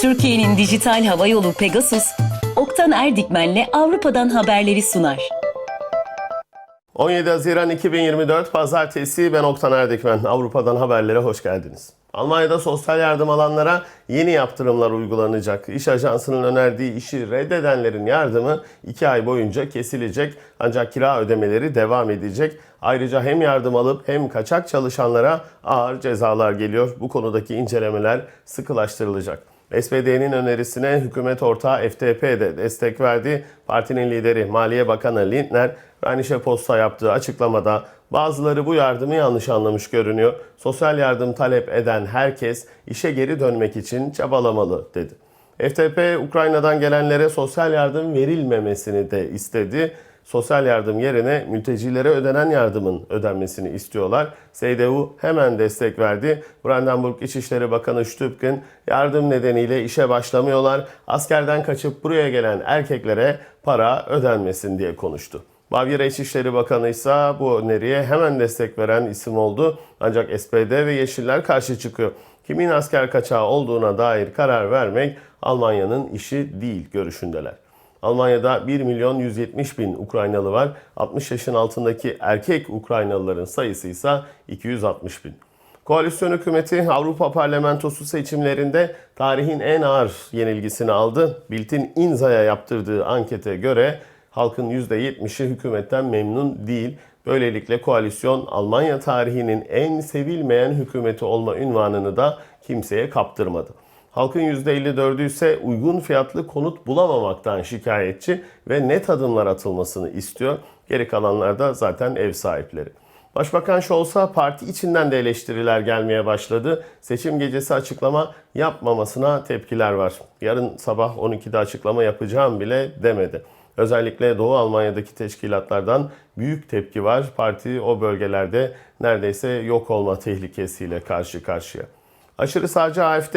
Türkiye'nin dijital hava yolu Pegasus, Oktan Erdikmen'le Avrupa'dan haberleri sunar. 17 Haziran 2024 Pazartesi ben Oktan Erdikmen. Avrupa'dan haberlere hoş geldiniz. Almanya'da sosyal yardım alanlara yeni yaptırımlar uygulanacak. İş Ajansı'nın önerdiği işi reddedenlerin yardımı 2 ay boyunca kesilecek ancak kira ödemeleri devam edecek. Ayrıca hem yardım alıp hem kaçak çalışanlara ağır cezalar geliyor. Bu konudaki incelemeler sıkılaştırılacak. SPD'nin önerisine hükümet ortağı FDP de destek verdi. Partinin lideri Maliye Bakanı Lindner, Rheinische Post'a yaptığı açıklamada bazıları bu yardımı yanlış anlamış görünüyor. Sosyal yardım talep eden herkes işe geri dönmek için çabalamalı dedi. FDP, Ukrayna'dan gelenlere sosyal yardım verilmemesini de istedi. Sosyal yardım yerine mültecilere ödenen yardımın ödenmesini istiyorlar. CDU hemen destek verdi. Brandenburg İçişleri Bakanı Stübken yardım nedeniyle işe başlamıyorlar. Askerden kaçıp buraya gelen erkeklere para ödenmesin diye konuştu. Bavyera İçişleri Bakanı ise bu öneriye hemen destek veren isim oldu. Ancak SPD ve Yeşiller karşı çıkıyor. Kimin asker kaçağı olduğuna dair karar vermek Almanya'nın işi değil görüşündeler. Almanya'da 1 milyon 170 bin Ukraynalı var. 60 yaşın altındaki erkek Ukraynalıların sayısı ise 260 bin. Koalisyon hükümeti Avrupa Parlamentosu seçimlerinde tarihin en ağır yenilgisini aldı. Bildt'in Inza'ya yaptırdığı ankete göre halkın %70'i hükümetten memnun değil. Böylelikle koalisyon Almanya tarihinin en sevilmeyen hükümeti olma ünvanını da kimseye kaptırmadı. Halkın %54'ü ise uygun fiyatlı konut bulamamaktan şikayetçi ve net adımlar atılmasını istiyor. Geri kalanlar da zaten ev sahipleri. Başbakan Scholz'a parti içinden de eleştiriler gelmeye başladı. Seçim gecesi açıklama yapmamasına tepkiler var. Yarın sabah 12'de açıklama yapacağım bile demedi. Özellikle Doğu Almanya'daki teşkilatlardan büyük tepki var. Parti o bölgelerde neredeyse yok olma tehlikesiyle karşı karşıya. Aşırı sağcı AFD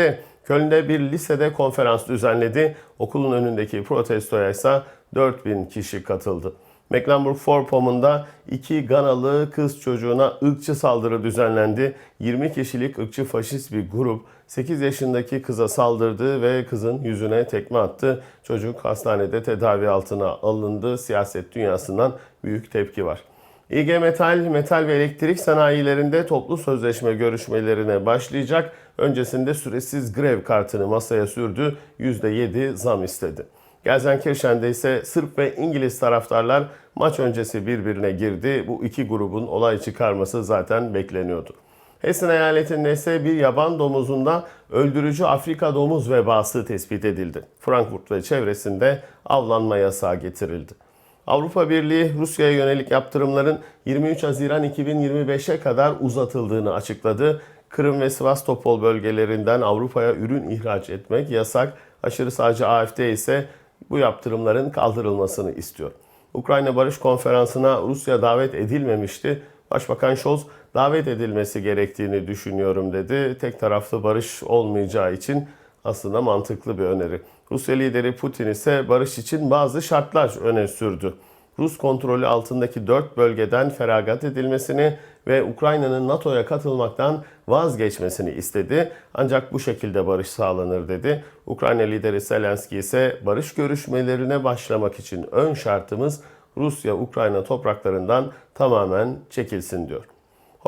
Köln'de bir lisede konferans düzenledi. Okulun önündeki protestoya ise 4000 kişi katıldı. Mecklenburg-Vorpommern'da iki Ganalı kız çocuğuna ırkçı saldırı düzenlendi. 20 kişilik ırkçı faşist bir grup 8 yaşındaki kıza saldırdı ve kızın yüzüne tekme attı. Çocuk hastanede tedavi altına alındı. Siyaset dünyasından büyük tepki var. İG Metal, metal ve elektrik sanayilerinde toplu sözleşme görüşmelerine başlayacak. Öncesinde süresiz grev kartını masaya sürdü. %7 zam istedi. Gelsenkirchen'de ise Sırp ve İngiliz taraftarlar maç öncesi birbirine girdi. Bu iki grubun olay çıkarması zaten bekleniyordu. Hessen eyaletinde ise bir yaban domuzunda öldürücü Afrika domuz vebası tespit edildi. Frankfurt ve çevresinde avlanma yasağı getirildi. Avrupa Birliği Rusya'ya yönelik yaptırımların 23 Haziran 2025'e kadar uzatıldığını açıkladı. Kırım ve Sivastopol bölgelerinden Avrupa'ya ürün ihraç etmek yasak. Aşırı sağcı AFD ise bu yaptırımların kaldırılmasını istiyor. Ukrayna Barış Konferansı'na Rusya davet edilmemişti. Başbakan Scholz davet edilmesi gerektiğini düşünüyorum dedi. Tek taraflı barış olmayacağı için aslında mantıklı bir öneri. Rusya lideri Putin ise barış için bazı şartlar öne sürdü. Rus kontrolü altındaki dört bölgeden feragat edilmesini ve Ukrayna'nın NATO'ya katılmaktan vazgeçmesini istedi. Ancak bu şekilde barış sağlanır dedi. Ukrayna lideri Zelenski ise barış görüşmelerine başlamak için ön şartımız Rusya Ukrayna topraklarından tamamen çekilsin diyor.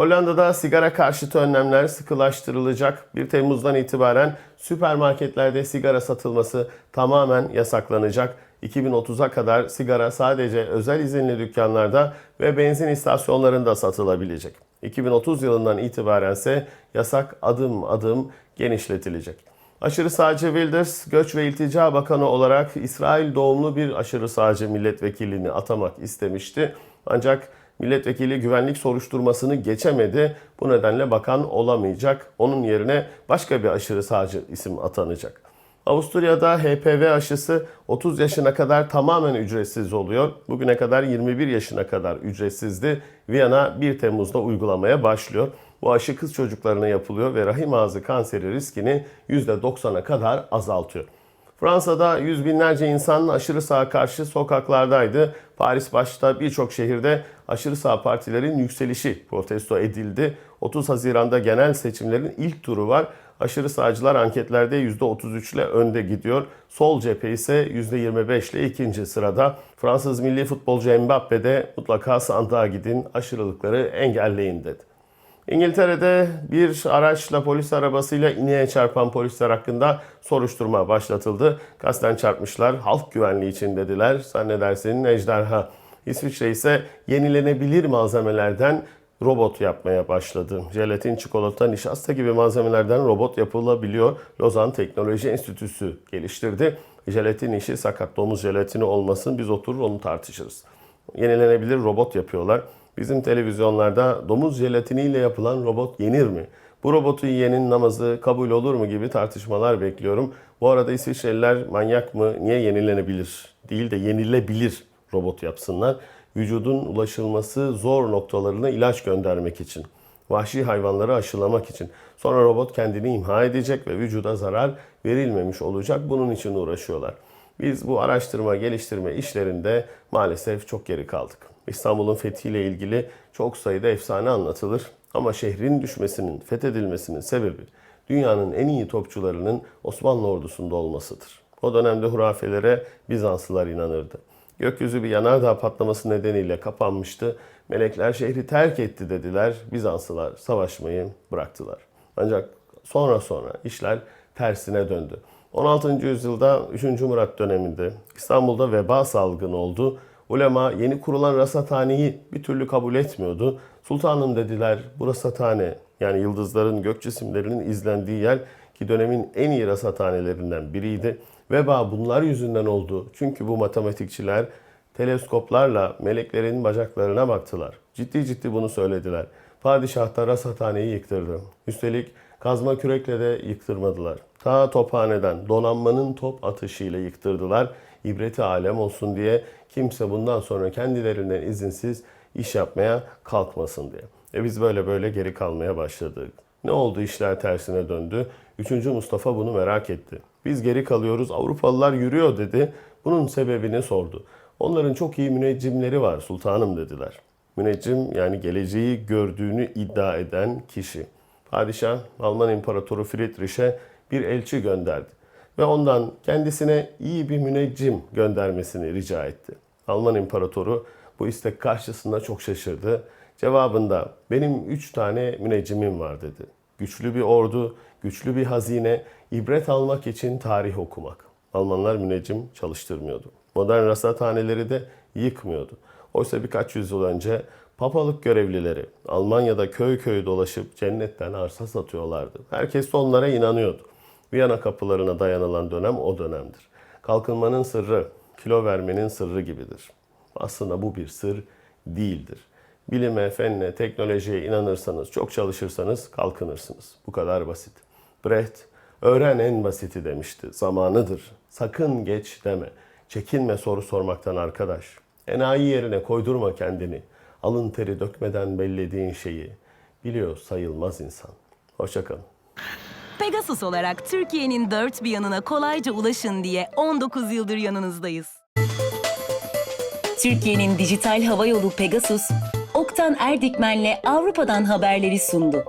Hollanda'da sigara karşıtı önlemler sıkılaştırılacak. 1 Temmuz'dan itibaren süpermarketlerde sigara satılması tamamen yasaklanacak. 2030'a kadar sigara sadece özel izinli dükkanlarda ve benzin istasyonlarında satılabilecek. 2030 yılından itibaren ise yasak adım adım genişletilecek. Aşırı sağcı Wilders, Göç ve İltica Bakanı olarak İsrail doğumlu bir aşırı sağcı milletvekilini atamak istemişti. Ancak milletvekili güvenlik soruşturmasını geçemedi. Bu nedenle bakan olamayacak. Onun yerine başka bir aşırı sağcı isim atanacak. Avusturya'da HPV aşısı 30 yaşına kadar tamamen ücretsiz oluyor. Bugüne kadar 21 yaşına kadar ücretsizdi. Viyana 1 Temmuz'da uygulamaya başlıyor. Bu aşı kız çocuklarına yapılıyor ve rahim ağzı kanseri riskini %90'a kadar azaltıyor. Fransa'da yüz binlerce insan aşırı sağa karşı sokaklardaydı. Paris başta birçok şehirde aşırı sağ partilerin yükselişi protesto edildi. 30 Haziran'da genel seçimlerin ilk turu var. Aşırı sağcılar anketlerde %33 ile önde gidiyor. Sol cephe ise %25 ile ikinci sırada. Fransız milli futbolcu Mbappe de mutlaka sandığa gidin, aşırılıkları engelleyin dedi. İngiltere'de bir araçla polis arabasıyla ineğe çarpan polisler hakkında soruşturma başlatıldı. Kasten çarpmışlar, halk güvenliği için dediler. Zannedersin ejderha. İsviçre ise yenilenebilir malzemelerden robot yapmaya başladı. Jelatin, çikolata, nişasta gibi malzemelerden robot yapılabiliyor. Lozan Teknoloji Enstitüsü geliştirdi. Jelatin işi sakat domuz jelatini olmasın biz oturur onu tartışırız. Yenilenebilir robot yapıyorlar. Bizim televizyonlarda domuz jelatiniyle yapılan robot yenir mi? Bu robotu yiyenin namazı kabul olur mu gibi tartışmalar bekliyorum. Bu arada İsviçreliler manyak mı? Niye yenilenebilir? Değil de yenilebilir robot yapsınlar. Vücudun ulaşılması zor noktalarına ilaç göndermek için. Vahşi hayvanları aşılamak için. Sonra robot kendini imha edecek ve vücuda zarar verilmemiş olacak. Bunun için uğraşıyorlar. Biz bu araştırma, geliştirme işlerinde maalesef çok geri kaldık. İstanbul'un fethiyle ilgili çok sayıda efsane anlatılır. Ama şehrin düşmesinin, fethedilmesinin sebebi dünyanın en iyi topçularının Osmanlı ordusunda olmasıdır. O dönemde hurafelere Bizanslılar inanırdı. Gökyüzü bir yanardağ patlaması nedeniyle kapanmıştı. Melekler şehri terk etti dediler. Bizanslılar savaşmayı bıraktılar. Ancak sonra sonra işler tersine döndü. 16. yüzyılda 3. Murat döneminde İstanbul'da veba salgını oldu. Ulema yeni kurulan rasathaneyi bir türlü kabul etmiyordu. Sultanım dediler bu rasathane yani yıldızların gök cisimlerinin izlendiği yer ki dönemin en iyi rasathanelerinden biriydi. Veba bunlar yüzünden oldu. Çünkü bu matematikçiler teleskoplarla meleklerin bacaklarına baktılar. Ciddi ciddi bunu söylediler. Padişah da rasathaneyi yıktırdı. Üstelik kazma kürekle de yıktırmadılar. Ta tophaneden donanmanın top atışıyla yıktırdılar. İbreti alem olsun diye kimse bundan sonra kendilerinden izinsiz iş yapmaya kalkmasın diye. E biz böyle böyle geri kalmaya başladık. Ne oldu işler tersine döndü. Üçüncü Mustafa bunu merak etti. Biz geri kalıyoruz Avrupalılar yürüyor dedi. Bunun sebebini sordu. Onların çok iyi müneccimleri var sultanım dediler. Müneccim yani geleceği gördüğünü iddia eden kişi. Padişah Alman İmparatoru Friedrich'e bir elçi gönderdi ve ondan kendisine iyi bir müneccim göndermesini rica etti. Alman İmparatoru bu istek karşısında çok şaşırdı. Cevabında benim üç tane müneccimim var dedi. Güçlü bir ordu, güçlü bir hazine, ibret almak için tarih okumak. Almanlar müneccim çalıştırmıyordu. Modern rasathaneleri de yıkmıyordu. Oysa birkaç yüzyıl önce papalık görevlileri Almanya'da köy köy dolaşıp cennetten arsa satıyorlardı. Herkes onlara inanıyordu. Viyana kapılarına dayanılan dönem o dönemdir. Kalkınmanın sırrı, kilo vermenin sırrı gibidir. Aslında bu bir sır değildir. Bilime, fenne, teknolojiye inanırsanız, çok çalışırsanız kalkınırsınız. Bu kadar basit. Brecht, öğren en basiti demişti. Zamanıdır. Sakın geç deme. Çekinme soru sormaktan arkadaş. Enayi yerine koydurma kendini. Alın teri dökmeden bellediğin şeyi. Biliyor sayılmaz insan. Hoşçakalın. Pegasus olarak Türkiye'nin dört bir yanına kolayca ulaşın diye 19 yıldır yanınızdayız. Türkiye'nin dijital hava yolu Pegasus, Oktan Erdikmen'le Avrupa'dan haberleri sundu.